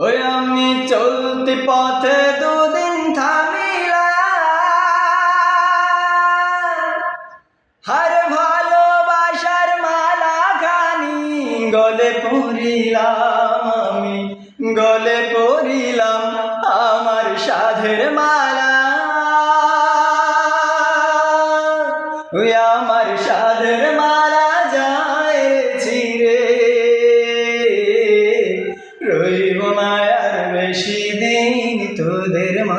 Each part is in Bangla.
ওই আমি চলতি পথে দুদিন থামিলাম। হার ভালোবাসার মালা খানি গলে পড়িলাম আমি, গলে পড়িলাম আমার সাধের মালা। ওই আমার সাধের মালা যায় ছিড়ে। রইব না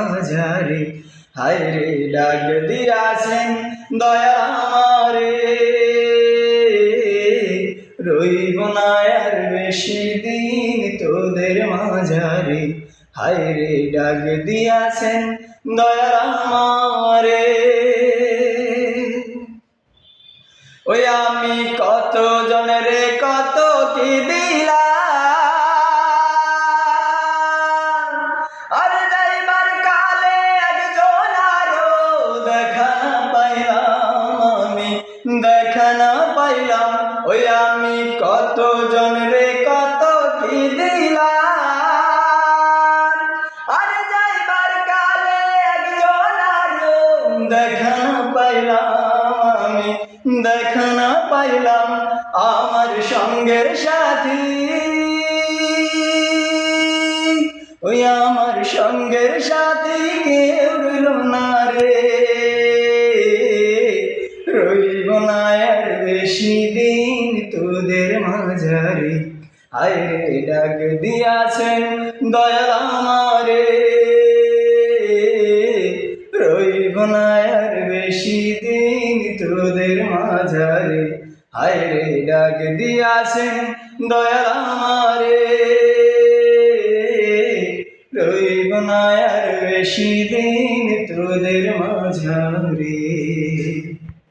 মাঝারে। হায় রে, ডাক দিয়াছেন দয়া আমারে। রইব না আর বেশি দিন তোদের মাঝারে। হায় রে, ডাক দিয়াছেন দয়া আমারে। ওই আমি কত জনের কত কি দিলাম? দেখা পাইলাম, ওই আমি কত জনরে কত কি দিলাম? আর যাইবার কালে একজন দেখা পাইলাম, আমি দেখা না পাইলাম আমার সঙ্গের সাথী। ওই আমার সঙ্গের সাথী আর বেশি দিন তোদের মাঝারে। রে, ডাক দিয়াছেন দয়াল আমারে। রইব না আর বেশি দিন তোদের মাঝারে। রে, ডাক দিয়াছেন দয়াল আমারে। রইব না আর বেশি দিন তোদের মাঝারে।